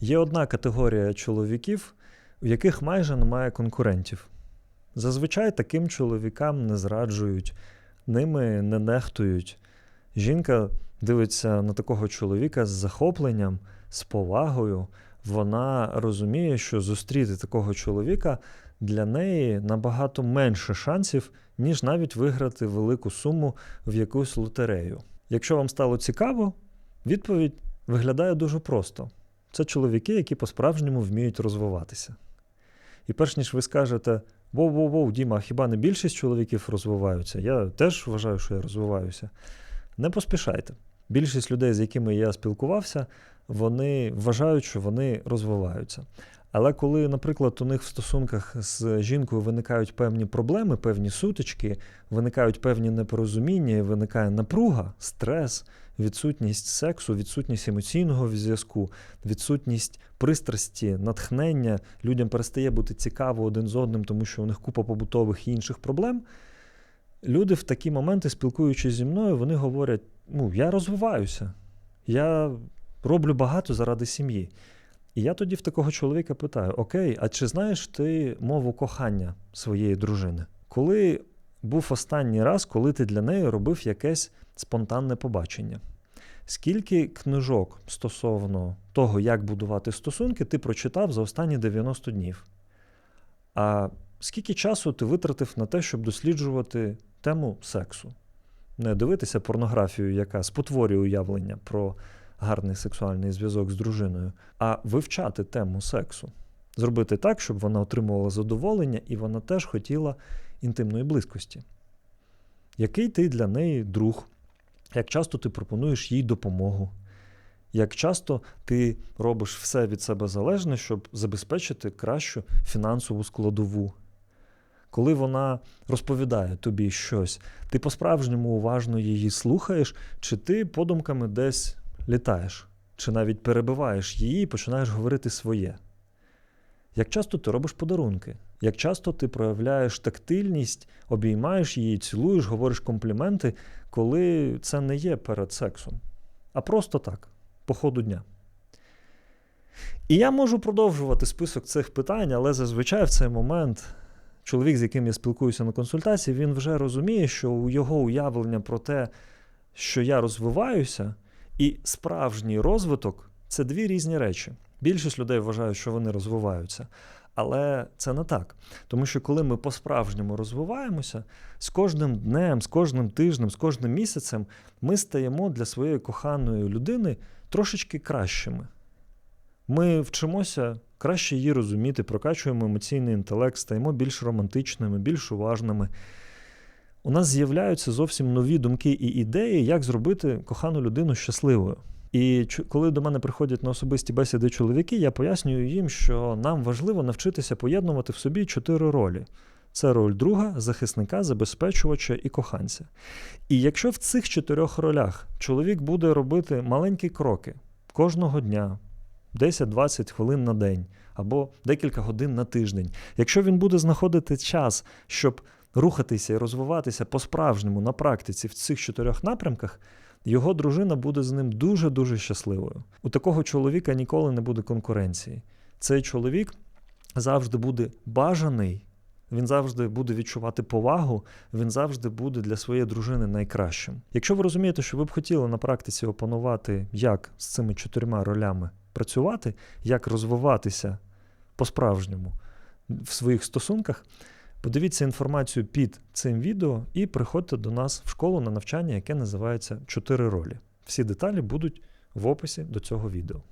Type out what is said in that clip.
Є одна категорія чоловіків, у яких майже немає конкурентів. Зазвичай таким чоловікам не зраджують, ними не нехтують. Жінка дивиться на такого чоловіка з захопленням, з повагою. Вона розуміє, що зустріти такого чоловіка для неї набагато менше шансів, ніж навіть виграти велику суму в якусь лотерею. Якщо вам стало цікаво, відповідь виглядає дуже просто: це чоловіки, які по-справжньому вміють розвиватися. І перш ніж ви скажете, воу-воу-воу, Діма, хіба не більшість чоловіків розвиваються? Я теж вважаю, що я розвиваюся. Не поспішайте. Більшість людей, з якими я спілкувався, вони вважають, що вони розвиваються. Але коли, наприклад, у них в стосунках з жінкою виникають певні проблеми, певні сутички, виникають певні непорозуміння, виникає напруга, стрес, відсутність сексу, відсутність емоційного зв'язку, відсутність пристрасті, натхнення, людям перестає бути цікаво один з одним, тому що у них купа побутових і інших проблем. Люди в такі моменти, спілкуючись зі мною, вони говорять: ну, я розвиваюся, я роблю багато заради сім'ї. І я тоді в такого чоловіка питаю: Окей, а чи знаєш ти мову кохання своєї дружини? Коли був останній раз, коли ти для неї робив якесь спонтанне побачення? Скільки книжок стосовно того, як будувати стосунки, ти прочитав за останні 90 днів? А скільки часу ти витратив на те, щоб досліджувати тему сексу? Не дивитися порнографію, яка спотворює уявлення про гарний сексуальний зв'язок з дружиною, а вивчати тему сексу, зробити так, щоб вона отримувала задоволення і вона теж хотіла інтимної близькості. Який ти для неї друг? Як часто ти пропонуєш їй допомогу? Як часто ти робиш все від себе залежне, щоб забезпечити кращу фінансову складову? Коли вона розповідає тобі щось, ти по-справжньому уважно її слухаєш, чи ти подумками десь літаєш, чи навіть перебиваєш її і починаєш говорити своє. Як часто ти робиш подарунки, як часто ти проявляєш тактильність, обіймаєш її, цілуєш, говориш компліменти, коли це не є перед сексом, а просто так, по ходу дня. І я можу продовжувати список цих питань, але зазвичай в цей момент чоловік, з яким я спілкуюся на консультації, він вже розуміє, що його уявлення про те, що я розвиваюся, і справжній розвиток це дві різні речі. Більшість людей вважають, що вони розвиваються. Але це не так. Тому що коли ми по-справжньому розвиваємося, з кожним днем, з кожним тижнем, з кожним місяцем ми стаємо для своєї коханої людини трошечки кращими. Ми вчимося краще її розуміти, прокачуємо емоційний інтелект, стаємо більш романтичними, більш уважними у нас з'являються зовсім нові думки і ідеї, як зробити кохану людину щасливою. І коли до мене приходять на особисті бесіди чоловіки, я пояснюю їм, що нам важливо навчитися поєднувати в собі чотири ролі. Це роль друга, захисника, забезпечувача і коханця. І якщо в цих чотирьох ролях чоловік буде робити маленькі кроки кожного дня, 10-20 хвилин на день або декілька годин на тиждень, якщо він буде знаходити час, щоб рухатися і розвиватися по-справжньому на практиці в цих чотирьох напрямках, його дружина буде з ним дуже-дуже щасливою. У такого чоловіка ніколи не буде конкуренції. Цей чоловік завжди буде бажаний, він завжди буде відчувати повагу, він завжди буде для своєї дружини найкращим. Якщо ви розумієте, що ви б хотіли на практиці опанувати, як з цими чотирма ролями працювати, як розвиватися по-справжньому в своїх стосунках. Подивіться інформацію під цим відео і приходьте до нас в школу на навчання, яке називається «Чотири ролі. Всі деталі будуть в описі до цього відео.